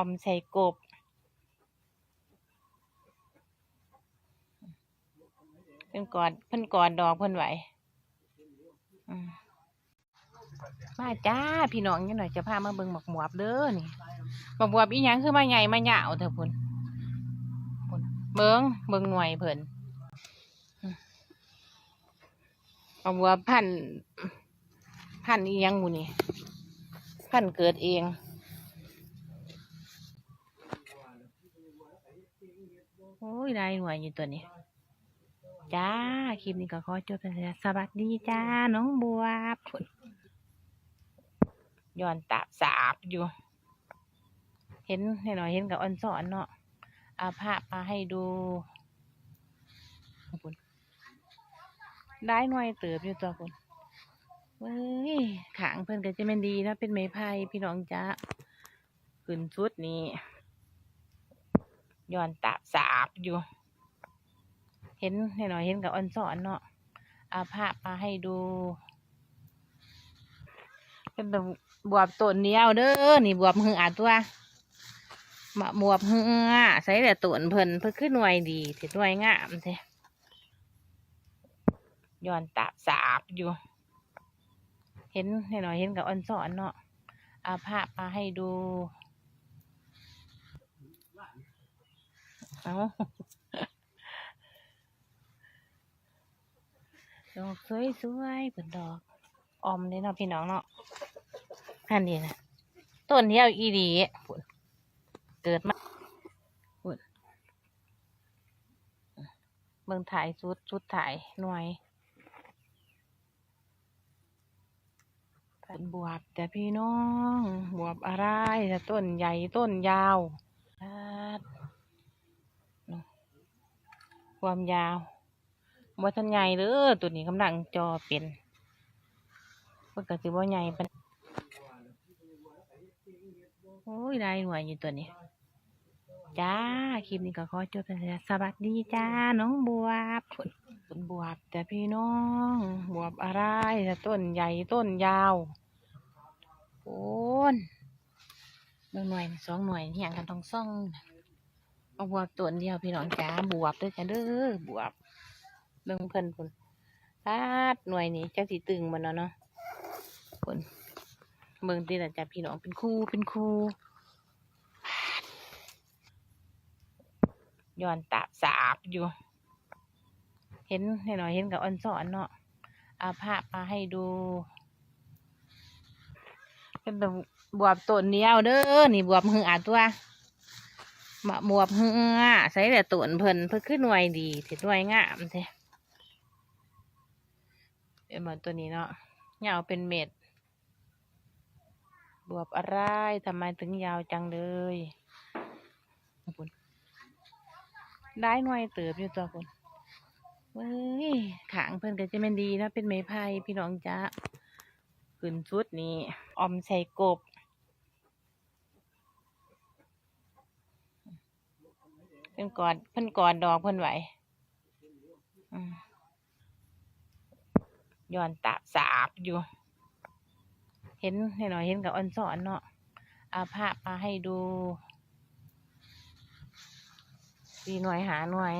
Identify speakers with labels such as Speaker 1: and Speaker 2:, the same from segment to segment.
Speaker 1: อมใส่กบ เพิ่นกอดเพิ่นกอดดอกเพิ่นไหวมาจ้าพี่น้องยังหน่อยจะพามาเบิ่งหมกหมวบเด้อนี่หมกหมวบอีหยังคือมาใหญ่มาเหยาวเถอะพุ่นเบิ่งเบิ่งหน่วยเพิ่นอืมหมกหมวบพันพันอีหยังหมูนี่พันเกิดเอง โอ้ยหน่วยอยู่ตัวนี้ จ้า คลิปนี้ก็ขอจบแล้วสวัสดีจ้า น้องบัวพุ่นย้อนตาบสาบอยู่ เห็นหน่อยเห็นกับออนสอนเนาะเอาภาพมาให้ดูพุ่นได้หน่วยเติบอยู่ตัวพุ่นเว้ยขางเพิ่อนก็จะเป็นดีนะเป็นไม้ไผ่พี่น้องจ้าขึ้นชุดนี้ ย้อนตาบสาบอยู่ เห็นหน่อยเห็นกับออนสอนเนาะเอาภาพมาให้ดู เป็นแบบบวบต้นเดียวเด้อนี่บวบหืออาตัวมะบวบหือใส่แต่ต้นเพิ่นเพิ่นขึ้นหน่วยดีสิหน่วยงามเทย้อนตาบสาบอยู่ เห็นหน่อยเห็นกับออนสอนเนาะเอาภาพมาให้ดู เอาดอกสวยสวยๆเป็นดอกออมเลยเนาะพี่น้องเนาะนั่นดีนะต้นเดียวอีดีเกิดมาเบิ่งถ่ายชุดชุดถ่ายหน่วยบวบแต่พี่น้อง บวบอะไรแต่ต้นใหญ่ต้นยาว ความยาวบ่ทันใหญ่เด้อตัวนี้กำลังจอเป็นเพิ่นก็สิบ่ใหญ่ปานโอ้ยได้หน่วยอยู่ตัวนี้ จ้า คลิปนี้ก็ขอจบแล้วสวัสดีจ้า น้องบวบผลผลบวบแต่พี่น้อง บวบอะไรแต่ต้นใหญ่ต้นยาวโอ้นหน่วยสองหน่วยเหี่ยงกันต้องซ่อง เอาบวบตัวเดียวพี่น้องจ้าบวบด้อจ้าเด้อบวบเบิ่งเพิ่นพุ่นปาดหน่วยนี้จักสิตึงมันเนาะเนาะพุ่นเบิ่งติละจ้ะพี่น้องเป็นครูเป็นครูปาดย้อนตาบสาบอยู่ เห็นหน่อยเห็นกับออนสอนเนาะเอาภาพมาให้ดูเป็นแบบบวบต้นเดียวเด้อนี่บวบหืออาตัว มะบวบหือใส่แต่ต้นเพิ่นเพิ่นขึ้นหน่วยดีสิหน่วยงามเทเป็นเหมือนตัวนี้เนาะยาวเป็นเม็ด บวบอะไรทำไมถึงยาวจังเลยคุณได้หน่วยเติบอยู่ตัวคุณเว้ยขางเพิ่นก็จะเป็นดีนะเป็นไม้ไผ่พี่น้องจ้าขึ้นชุดนี้ออมใส่กบ เพิ่นกอดเพิ่นกอดดอกเพิ่นไหวย้อนตาสาบอยู่ เห็นหน่อยเห็นกับออนสอนเนาะเอาภาพมาให้ดูสีหน่วยหาหน่วย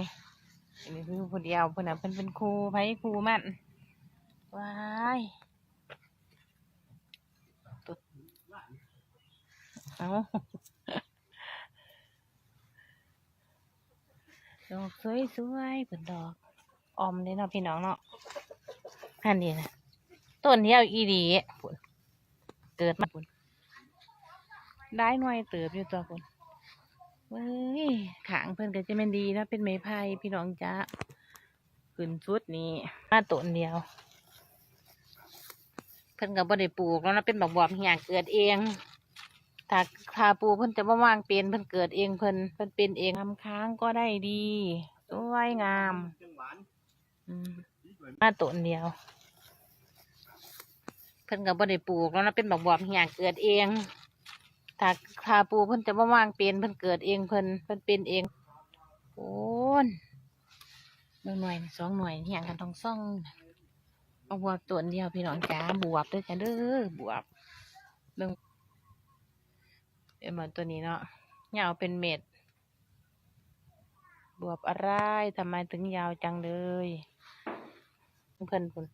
Speaker 1: อันนี้คือผู้เดียวเพิ่นน่ะเพิ่นเป็นครูไผครูมันว้ายตุ๊ดเอา ดอกสวยๆเป็นดอก ออมเลยเนาะพี่น้องเนาะอันนี้นะต้นเดียวอีดีพุ่นเกิดมาพุ่นได้หน่วยเติบอยู่ตัวพุ่นเว้ยขางเพิ่นก็จะเป็นดีนะเป็นไม้ไผ่พี่น้องจ้าขึ้นชุดนี้มาต้นเดียว เพิ่นก็บ่ได้ปลูกแล้วนะเป็นบักบวบเหี่ยเกิดเองถ้าถ้าปลูกเพิ่นจะบ่วางเป็นเพิ่นเกิดเองเพิ่นเพิ่นเป็นเองทำค้างก็ได้ดี วยงามอืมมาต้นเดียว เพิ่นก็บ่ได้ปลูกแล้วนะเป็นบักบวบเหี่ยเกิดเองถ้าถ้าปลูกเพิ่นจะบ่วางเป็นเพิ่นเกิดเองเพิ่นเพิ่นเป็นเองโอ้นหนึ่งหน่วยสองหน่วยเหี่ยงกันต้องซ่องเอาบวบตัวเดียวพี่น้องจ้าบวบเด้อจ้าเด้อบวบเบิ่งเป็นเหมือนตัวนี้เนาะยาวเป็นเม็ด บวบอะไรทำไมถึงยาวจังเลยเพิ่นพุ่น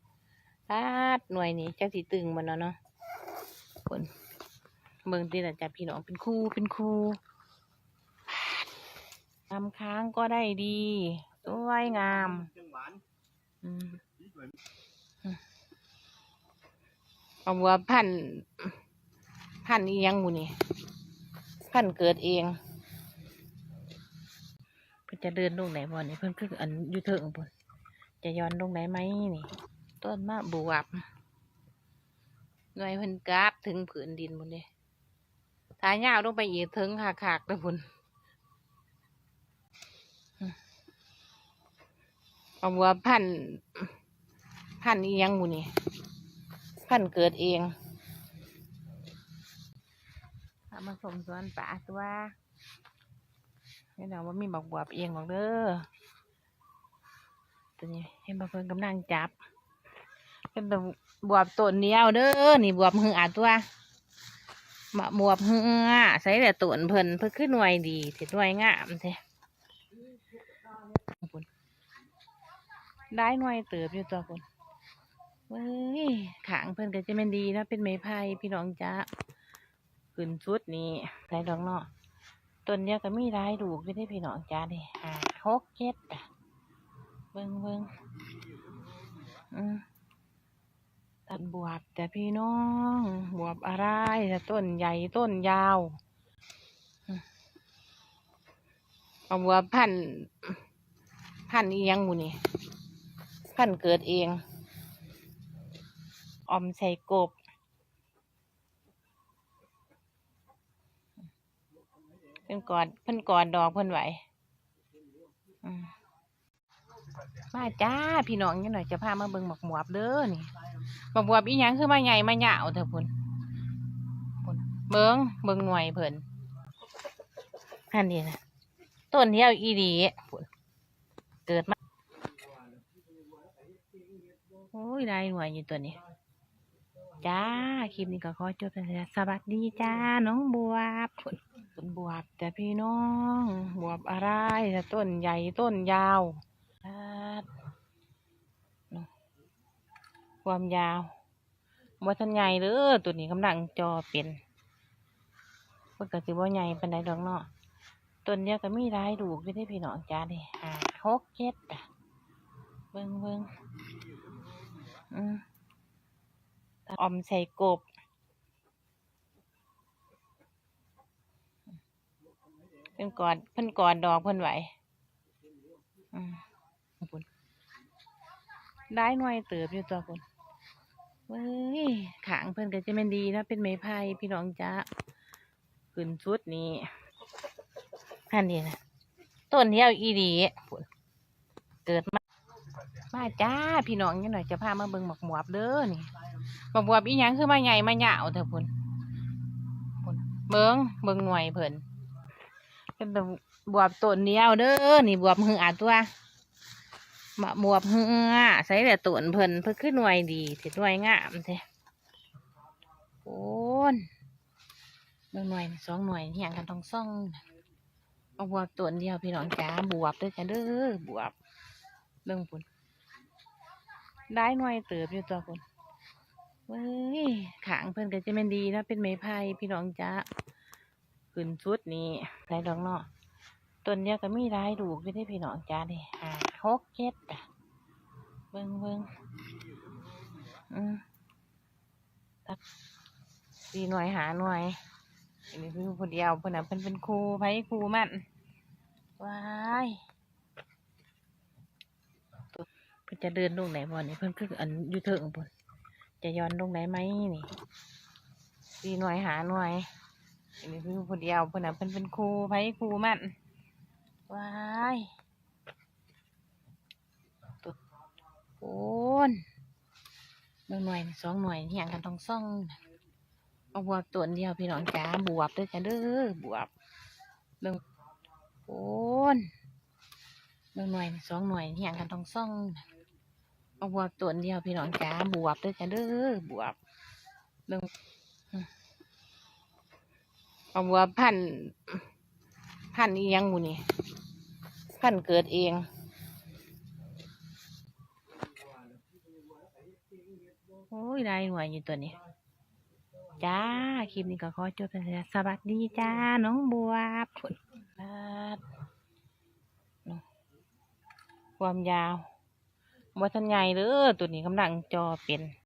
Speaker 1: ปาดหน่วยนี้จักสิตึงมันเนาะเนาะพุ่นเบิ่งติละจ้ะพี่น้องเป็นคู่เป็นคู่ทำค้างก็ได้ดีสวยงามอืม
Speaker 2: สีสวย
Speaker 1: เอาว่าพันพันอียังหมูนี่พันเกิดเอง พิ่นจะเดินลงไหนบ่นี่เพิ่นคืออันอยู่เถิงพุ่นจะย้อนลงไหนไหมนี่ ต้นมะบวบหน่วยเพิ่นกราบถึงผืนดินหมดเลยถ้ายาวลงไปอีกถึงขากๆเลยพุ่นอืมเอาว่าพันธุ์พันธุ์อียังหมูนี่พันธุ์เกิดเองเอามาสมสวนป่าตัว นี่เราว่ามีบอกบวบเอียงบอกเด้อตัวนี้เห็นบางคนกำลังจับ เป็นแบบบวบต้นเดียวเด้อนี่บวบหืออาตัวมาบวบหือใส่แต่ต้นเพิ่นเพิ่นขึ้นหน่วยดีสิหน่วยงามใช่ได้หน่วยเติบอยู่ตัวคนเว้ยขางเพิ่นก็จะเป็นดีนะเป็นไม้ไผ่พี่น้องจ้าขึ้นชุดนี้ได้ดอกเนาะ ต้นเดียวก็มีรายดูกไม่ได้พี่น้องจ้านี่ห้าหกเจ็ดอะเบิ่งเบิ่งอืมตัดบวบแต่พี่น้อง บวบอะไรแต่ต้นใหญ่ต้นยาวเอาบวบพันพันธุ์อียงมูนี่พันเกิดเองออมใส่กบ เพิ่นกอดเพิ่นกอดดอกเพิ่นไหวมาจ้าพี่น้องยังหน่อยจะพามาเบิ่งหมกหมวบเด้อนี่หมกหมวบอีหยังคือมาใหญ่มาเหยาวเถอะพุ่นเบิ่งเบิ่งหน่วยเพิ่นอันนี้นะต้นเดียวอีดีพุ่นเกิดมาโอ้ยได้หน่วยอยู่ตัวนี้จ้าคลิปนี้ก็ขอจบไปแล้วสวัสดีจ้าน้องบวบผ ลผลบวบแต่พี่น้องบวบอะไรแต่ต้นใหญ่ต้นยาวความยาวบ่ทันใหญ่เด้อตัวนี้กำลังจอเป็นเพิ่นก็สิบ่ใหญ่ปานใดดอกเนาะต้นเดียวก็มีหลายลูกอยู่ได้พี่น้องจ้านี่ห้าหกเจ็ดอะเบิ่งเบิ่งอืมออมใส่กบ เพิ่นกอดเพิ่นกอดดอกเพิ่นไหวอืมพุ่นได้หน่วยเติบอยู่ตัวคุณเว้ยขางเพิ่นก็จะเป็นดีนะเป็นไม้ไผ่พี่น้องจ้าขึ้นชุดนี้อันนี้นะต้นเดียวอีดีพุ่นเกิดมามาจ้าพี่น้องยังหน่อยจะพามาเบิ่งหมกหมวบเด้อนี่บักบวบอีหยังคือมาใหญ่มาเหยาวเถอะพุ่นเบิ้งเบิ้งหน่วยเพิ่น เป็นบวบต้นเดียวเด้อนี่บวบหืออาตัวมาบวบหือใส่แต่ต้นเพิ่นเพิ่นขึ้นหน่วยดีสิหน่วยงามเถอะโอ้นหน่วยสองหน่วยเหี่ยงกันต้องซ่องเอาบวบต้นเดียวพี่น้องจ้าบวบเด้อจ้าเด้อบวบเบิ่องพุ่นได้หน่วยเติบอยู่ตัวพุ่นเว้ยขางเพิ่นก็จะเป็นดีนะเป็นไม้ไผ่พี่น้องจ้า ขึ้นชุดนี้ได้ดอกเนาะต้นเดียวก็มีหลายลูกอยู่ได้พี่น้องจ้านี่ห้าหกเจ็ดอะเบิ่งเบิ่งอืมตักดีหน่วยหาหน่วยอันนี้คือผู้เดียวเพิ่นน่ะเพิ่นเป็นครูไผครูมันว้ายเพิ่นจะเดินลงไหนบ่นี่เพิ่นคืออันอยู่เถิงพุ่นจะย้อนลงได้ไหมนี่ดีหน่วยหาหน่วย อันนี้คือผู้เดียวเพิ่นน่ะเพิ่นเป็นครูไผครูมันว้ายตุ๊ดโอนเบิ่งหน่วยสองหน่วยเหี่ยงกันต้องซ่องเอาบวบตัวเดียวพี่น้องจ้าบวบเด้อจ้าเด้อบวบเบิ่งโอนเบิ่งหน่วยสองหน่วยเหี่ยงกันต้องซ่องเอาบวบตัวเดียวพี่น้องจ้าบวบเด้อจ้าเด้อบวบเบิ่ง เอาบวพันธ์พันธุ์อียังหมูนี่พันธ์เกิดเองโอ้ยได้หน่วยอยู่ตัวนี้ จ้า คลิปนี้ก็ขอจบแล้วสวัสดีจ้า น้องบัวผลความยาวบัวทันใหญ่เด้อตัวนี้กำลังจอเป็น